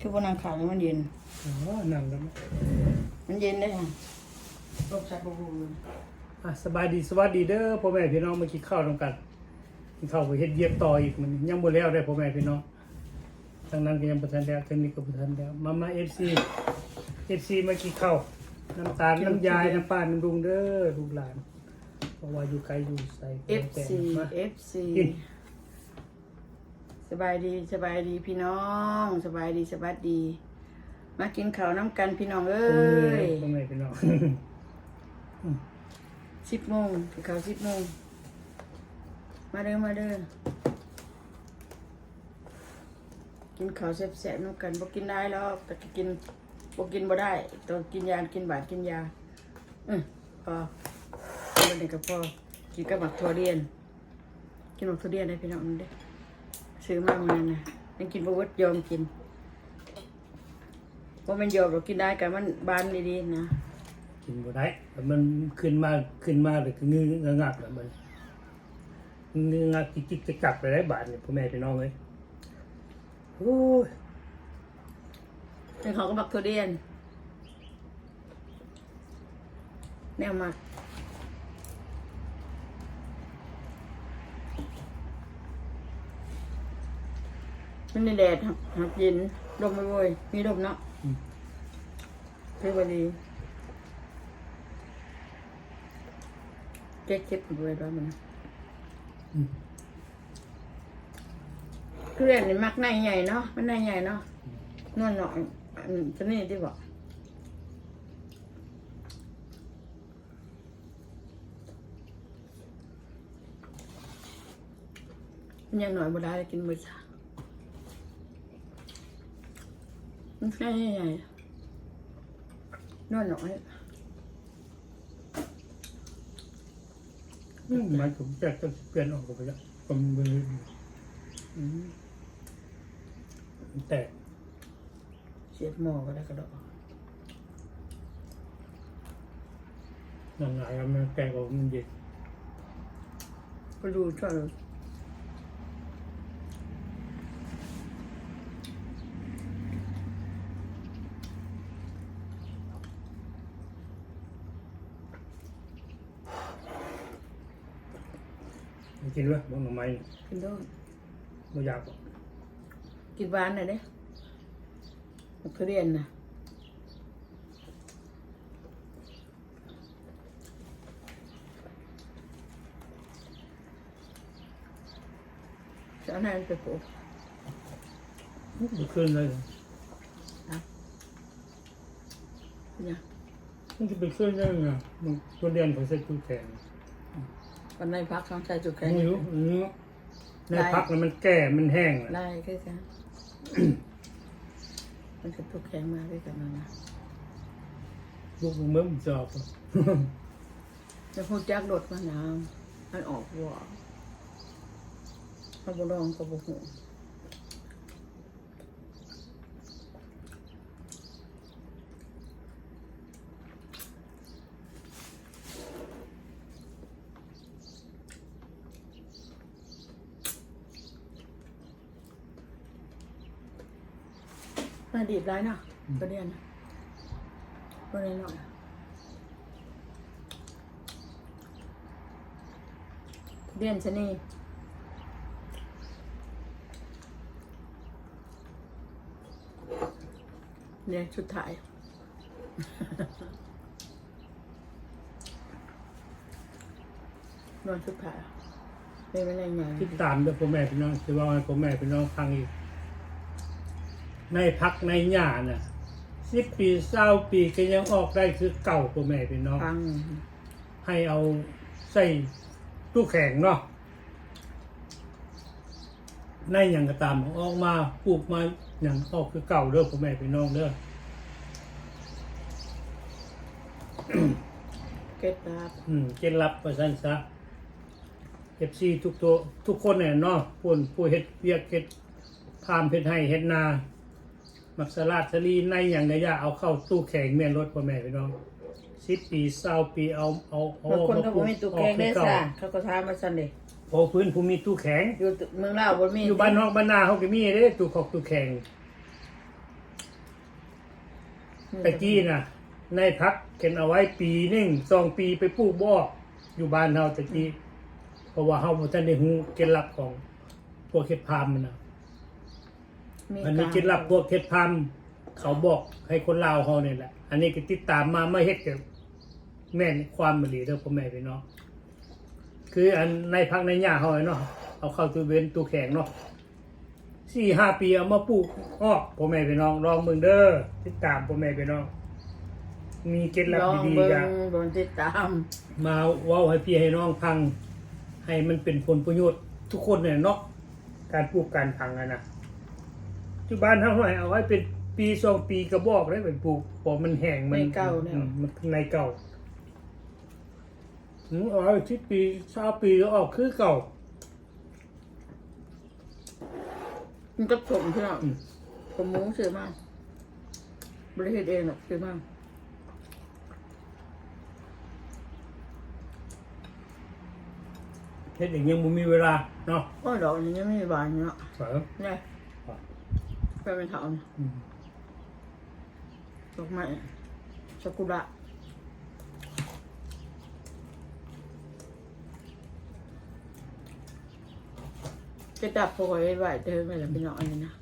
คือบ่นั่งขางมันเย็น อ๋อนั่งแล้วนะมันเย็นได้ค่ะลบใส่บ่ฮู้อะสบายดีสวัสดีเด้อพ่อแม่พี่น้องมากินข้าวนํกันกินข้าวไปเฮ็ดเยียบต่ออีกมันยังบ่แล้วได้อพ่อแม่พี่น้องทางนั้นก็ยังบ่ทันแล้วทางนี้ก็บ่ทันแล้วมามา FC FC มากินข้าวน้ำตาลน้ำยายน้ำปลาน้ำดุงเด้อลูกหลานเพราะว่าอยู่ไกลอยู่ไสก็แล้วแต่ FC มา FC กิน สบายดีสบายดีพี่น้อง สบายดีสบายดี มากินข้าวน้ำกันพี่น้องเอ้เอ้ยยพ่อแม่พี่น้องสิบโมงกินข้าวสิบโมงมาเด้อมาเด้อกินข้าวแซ่บๆน้ำกันบ่กินได้หรอกแต่ก็กินบ่กินบ่ได้ต้องกินยากินบาดกินยาอือพอวันนี้ก็พอกินกับหมักถั่วเรียน กินหมักถั่วเรียนได้พี่น้องมันเด้อ ซื้อมาเมื่อนั้นนะยังกินบ่เวิดยอมกินว่ามันยอมเรากินได้กันมันบานดีๆนะกินบ่ได้แต่มันขึ้นมาขึ้นมาเลยคืองืองงักแล้วมันงืองักจิกๆจะกลับไปได้บาทเนี่ยพ่อแม่พี่น้องเอ้ยโอ้ยเป็นเขาก็บักถั่วเรียนแนวมัก มันในแดดหักหักเย็นลมไม่โวยมีลมเนาะเพื่อวันดีเก็บเก็บกันด้วยด้วยมันอืมคือเรียนนี่มักในใหญ่เนาะมันในใหญ่เนาะนวลหน่อยอันตัวนี้ที่บอกมันยังหน่อยบ่ได้กินมื้อเช้า มันในใหญ่นวลหน่อยอืมมันผมแจกจะเปลี่ยนออกไปแล้วผมมืออืมแต่เสียบหม้อก็ได้กระดอกหนังหงายมันแกงออกมันเย็นก็ดูช่วย เลยมันกินวะบ้างหน่อไม้กินด้วยไม่อยากหรอกกินหวานหน่อยเด้มันทุเรียนนะจะเอาไหนไปปลูกมันขึ้นเลยเนี่ยมันจะไปขึ้นได้ไงมันตัวเรียนของเซ็ตตู้แข็ง วันในพักต้องใช้จุกแข็ง ไม่รู้อืมในพักแล้วมันแก่มันแห้งอะได้แค่กันมันจะจุกแข็งมาด้วยกันนะนะลูกมึงจอบอะ จะพูดจักโดดมะนาวมันออกหัวเขาบลองก็บหู มาดีบได้เนาะประเดี๋ยวนะประเดี๋ยวหน่อยเรียนชะนีเรียนชุดถ่ายนอนชุดถ่ายเป็นอะไรไงติดตามด้วยพ่อแม่พี่น้องจะว่าให้พ่อแม่พี่น้องฟังอีก ในพักในหญ้าน่ะสิบปีเศร้าปีก็ยังออกได้คือเก่าพ่อแม่พี่น้อง ฟังให้เอาใส่ตู้แข็งเนาะในอย่างก็ตามออกมาปลูกมาอย่างออกคือเก่าเด้อพ่อแม่พี่น้องเด้อ เก็ตตาอืมเจนรับประชันซะเอฟซีทุกตัวทุกคนเนี่ยเนาะผู้ผู้เฮ็ดเวียกเฮ็ดพามเฮ็ดให้เฮ็ดนา มักสลาดสลีในอย่างใดอย่าเอาเข้าตู้แข็งแม่นรถพ่อแม่พี่น้องสิบปีเศร้าปีเอาเอาเอาบางคนก็บอกมีตู้แกงได้ออซ่ะคือเก่าเขาก็ถามมาสั่นเด้พอพื้นภูมิตู้แข็งอยู่เมืองลาวบ่มีอยู่บ้านนอกบ้านนาเขาก็มีเด้ตู้ขอกตู้แข็งตะกี้น่ะ ในพักเก็นเอาไว้ปีหนึ่งสองปีไปปลูกบ่ออยู่บ้านเฮาตะกี้เพราะว่าเฮาบ่ทันได้ฮู้เคล็ดลับของพวกเฮ็ดพามมันน่ะ มันมีเคล็ดลับพวกเฮ็ดพามเขาบอกให้คนลาวเฮานี่แหละ อันนี้ก็ติดตามมามาเฮ็ดกับแม่นความมะลีเด้อพ่อแม่พี่น้องคืออันในพักในหญ้าเฮาเนาะเอาเข้าตู้เว้นตู้แข็งเนาะสี่ห้าปีเอามาปลูกออกพ่อแม่พี่น้องลองมึงเด้อติดตามพ่อแม่พี่น้องมีเคล็ดลับลองดีเบิ่ๆอย่างงโดนติดตาม มาเว้าให้พี่ให้น้องพัง ให้มันเป็นผลประโยชน์ทุกคนเนี่ยเนาะการปลูกการพังอะนะ ที่บ้านทั้งหลายเอาไว้เป็นปีสองปีกระบอกได้เป็นปลูกเพอมันแห้งมันในเก่าเนี่ย อืมมันในเก่าอืมเอาไว้ที่ปีชาปีก็ออกคือเก่า มันก็สมที่เราอืม ผมมุ้งซื้อมากบริเหตุเองหรอกซื้อมากเฮ็ดอย่างยังบ่มีเวลาเนาะก็ดอกนี้ยังไม่มีบานอยู่เนาะเสริมเนี่ย ไปเป็นเถาเนี่ยอืมดอกไม้ซากุระจะดับพวกไว้ไว้เดินไปแล้วเป็นหนอนนี่นะ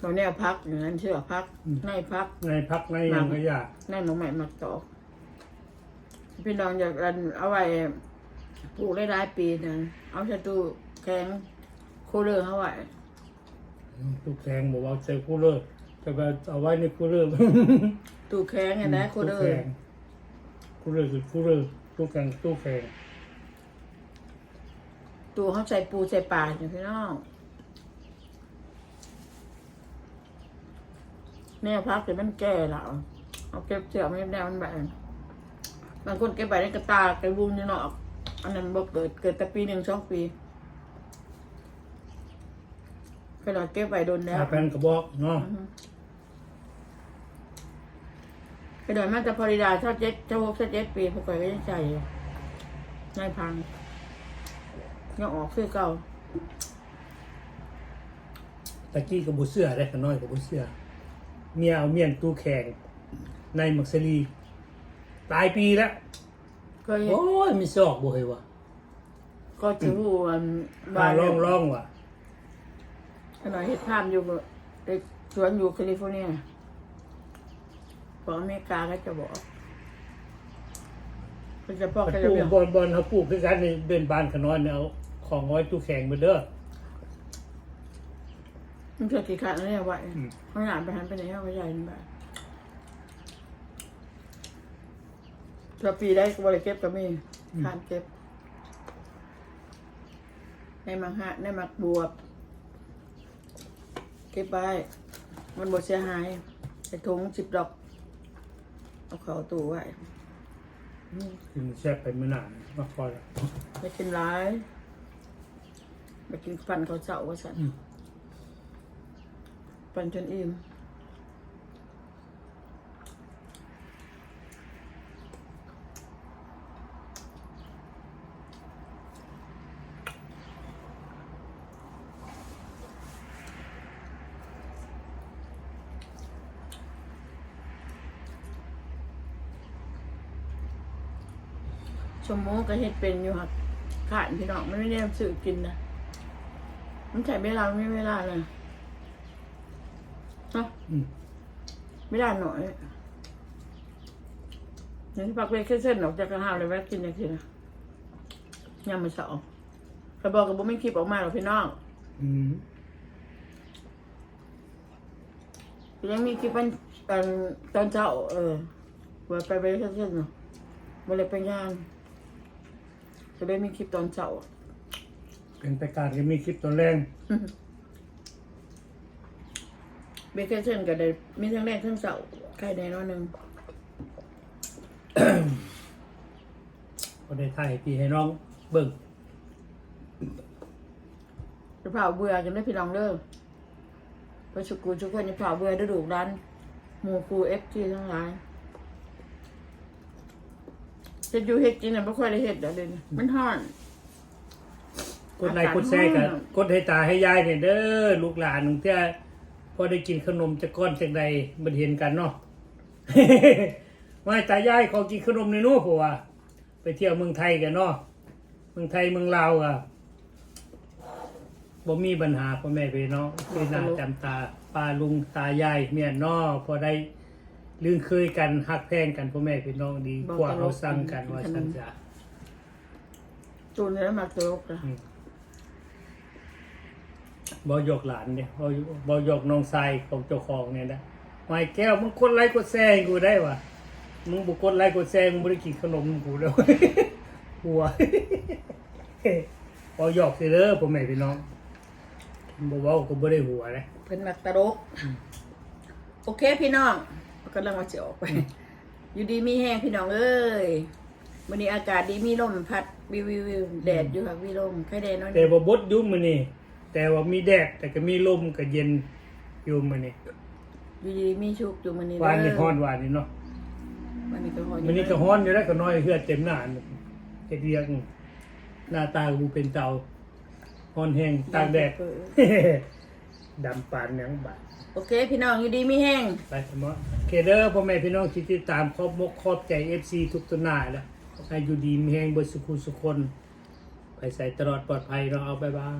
เราเนี่ยพักอย่างนั้นเชื่อพักในพักในพักในหยังก็อยากนั่นหนูใหม่มาตอกพี่น้องอยากรันเอาไว้ปลูกได้หลายปีนะเอาใส่ตู้แข็งโคเลอร์เอาไว้อืม ตู้แข็งบอกว่าใส่คูลเลอร์แต่ว่าเอาไว้ในคูลเลอร์ตู้แข็งไงนะโคเลอร์คูลเลอร์คือคูลเลอร์ตู้แข็งตู้แข็งตู้เขาใส่ปูใส่ปลาอย่างพี่น้องเนี่ยพักแต่มันแก่แล้วเอาเก็บเสือไม่แนวมันแบบบางคนเก็บไปในกระตาไกระบุ้งนี่เนาะอันนั้นบ่เกิดเกิดแต่ปีหนึ่งสองปี ขนาดเก็บไปโดนแล้วถ้าแผ่นกระบอกเนาะกระโดดมาจะพอดีดาชอบเจ็ดเจ้าหกเจ็ดปีพวกก่อยก็ยังใจอยู่นายพังยังออกคือเก่าตะกี้กับบุเสื้อได้ขน้อยกับบุเสื้อ เมียเอาเมียนตู้แข็งในมักซลีหลายปีแล้วก็เห็นโอ้ยมีซอกบ่เฮยวะก็ถือว่ามาลองลองว่ะ ขนาดเห็ดภาพอยู่ในสวนอยู่แคลิฟอร์เนียของอเมริกาก็จะบอกก็จะพ่อปก็จะลูเรียกกบอลบอลเขาปลูกคือกันในเดินบานขน้อยเนี่ยเอาของไว้ตู้แข็งมาเด้อมันเกิดกี่ครั้งแล้วเนี่ยไหวอืมเขาหนานไปหันไปไหนเขาไปใหญ่นี่แบบถ้าปีได้ก็บริเก็บก็มีทานเก็บในมังหะในมักบวบเก็บไว้ มันบดเสียหายใส่ถุงสิบดอก เอาเข้าตู้ไว้กินแซ่บไปมื้อหน้ามาพอแล้วไปกินร้ายไปกินปันเขาวเสาว่าสันอืมปันจนอิ่ม ชมโมก็เฮ็ดเป็นอยู่หักขาดพี่น้องมันไม่ได้สื่อกินนะมันใช้เวลาไม่เวลาเลยฮะอืมไม่ได้หน่อยนี่พักเวแค่เส้นออกจากกระหาเลยแวะกินอย่างทีนะยำมือสองกระบอกกระบอกไม่คลิปออกมาหรอกพี่น้องอืมยังมีคลิปวันตอนตอนเช้าเออว่าไปไปแค่เส้นเนาะมาเลยไปงาน จะได้มีคลิปตอนเช้า เป็นไปการก็มีคลิปตอนแรงเบเกอร์เชนก็ได้มีทั้งแรกทั้งเสาร์ใครได้น้อยหนึ่งก็ได้ถ่ายให้พี่ให้น้องเบิ่งจะเผาเบื่อกันได้พี่น้องเด้อไปสุกูทุกคนจะเผาเบื่อได้ดูร้านหมูคูเอฟทีทั้งหลาย จะอยู่เฮ็ดกินน่ะไม่ค่อยได้เฮ็ดเดี๋ยวเลยมันห่อน กดไลค์กดแชร์กันกดให้ตาให้ยายเนี่ยเด้อลูกหลานนึงที่พอได้กินขนมจากก้อนจากใดมันเห็นกันเนาะไม่ตายายขอกินขนมในนู้นผัวาไปเที่ยวเมืองไทยกันเนาะเมืองไทยเมืองลาวอะบ่มีปัญหาพ่อแม่พี่น้องพี่นาจำตาป้าลุงตายายเมียน้อพอได้ ลืนเคยกันฮักแพงกันพ่อแม่พี่น้องดีกว่าเราสั่งกันว่าฉันจะตูนแล้วมาตลกนะบ่ยกหลานเนี่ยบ่บ่ยกน้องชายของเจ้าของเนี่ยนะไม้แก้วมึงกดไลค์กดแชร์ให้กูได้วะมึงบ่กดไลค์กดแชร์มึงบ่ได้กินขนมกูแล้วหัวบ่หยอกสิเด้อพ่อแม่พี่น้องบ่เว้าก็บ่ได้หัวเลยเพิ่นมาตลกโอเคพี่น้อง กำลังมาจะออกไป อยู่ดีมีแห้งพี่น้องเอ้ยวันนี้อากาศดีมีลมพัดวิววิววิวแดดอยู่ค่ะวิลมใครแดดน้อยแต่บ่บดอยู่มื้อนี้แต่ว่ามีแดดแต่ก็มีลมก็เย็นอยู่มื้อนี้อยู่ดีมีชุกอยู่มันนี้วานนี่เด้ฮ้อนวานนี่เนาะวันนี้ก็ฮ้อนมื้อนี้ก็ฮ้อนอยู่แล้วก็น้อยเฮือดเต็มหน้าเฮ็ดเรียกหน้าตากูเป็นเตาฮ้อนแห้งตากแดด ดำปานหยังบาดโอเค พี่น้องอยู่ดีมีแห้งไปสมอเคเดอร์พ่อแม่พี่น้องที่ติดตามครอบมกครอบใจ FC ทุกตัวหน้าแล้วให้อยู่ดีมีแฮงเบิดสุขุสุคน ไปใส่ตลอดปลอดภัยเนาะเอาไปบ้าง